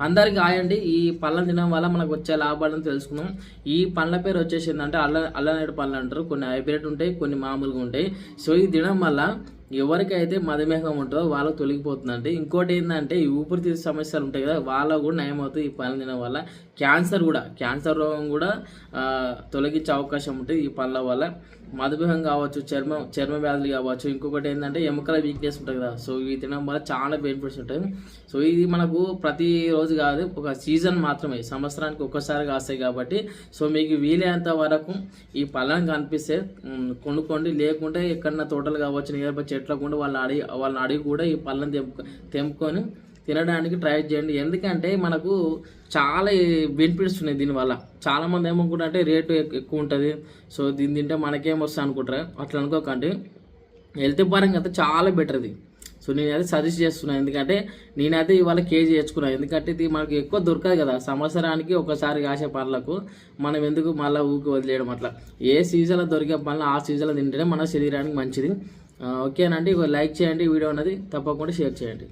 అందరికి ఆయండి ఈ పళ్ళను తినడం వల్ల మనకు వచ్చే లాభాలను తెలుసుకుందాం. ఈ పండ్ల పేరు వచ్చేసి ఏంటంటే అల్ల అల్లనేడు పళ్ళు అంటారు. కొన్ని హైబ్రిడ్ ఉంటాయి కొన్ని మామూలుగా ఉంటాయి. సో ఇది తినడం వల్ల ఎవరికైతే మధుమేహం ఉంటుందో వాళ్ళకి తొలగిపోతుందంటే ఇంకోటి ఏంటంటే ఈ ఊపిరితిత్తు సమస్యలు ఉంటాయి కదా వాళ్ళకు కూడా నయం అవుతుంది ఈ పనులు తినడం వల్ల క్యాన్సర్ కూడా క్యాన్సర్ రోగం కూడా తొలగించే అవకాశం ఉంటుంది ఈ పళ్ళ వల్ల. మధుమేహం కావచ్చు చర్మం చర్మ వ్యాధులు కావచ్చు. ఇంకొకటి ఏంటంటే ఎముకల వీక్నెస్ ఉంటుంది కదా సో ఇవి తినడం వల్ల చాలా బెనిఫిట్స్ ఉంటాయి. సో ఇది మనకు ప్రతి రోజు కాదు ఒక సీజన్ మాత్రమే. సంవత్సరానికి ఒక్కసారి కాస్తాయి కాబట్టి సో మీకు వీలైనంత వరకు ఈ పళ్ళని కనిపిస్తే కొనుక్కోండి. లేకుంటే ఎక్కడన్నా తోటలు కావచ్చు నియర్ బై చెట్లకు గుండా వాళ్ళని అడిగి వాళ్ళని అడిగి కూడా ఈ పళ్ళని తెంపు తెంపుకొని తినడానికి ట్రై చేయండి. ఎందుకంటే మనకు చాలా బెనిఫిట్స్ ఉన్నాయి దీనివల్ల. చాలామంది ఏమనుకుంటారంటే రేటు ఎక్కువ ఉంటుంది. సో దీన్ని తింటే మనకేం వస్తుంది అనుకుంటారు. అట్లా అనుకోకండి. హెల్త్ పరంగా అయితే చాలా బెటర్ ఇది. సో నేనైతే సజెస్ట్ చేస్తున్నాను ఎందుకంటే నేనైతే ఇవాళ కేజీ తెచ్చుకున్నాను ఎందుకంటే ఇది మనకి ఎక్కువ దొరకదు కదా. సంవత్సరానికి ఒకసారి కాసే పనులకు మనం ఎందుకు మళ్ళీ ఊకి వదిలేయడం అట్లా. ఏ సీజన్లో దొరికే పనులు ఆ సీజన్లో తింటేనే మన శరీరానికి మంచిది. ఓకేనండి ఇక లైక్ చేయండి వీడియో అనేది తప్పకుండా షేర్ చేయండి.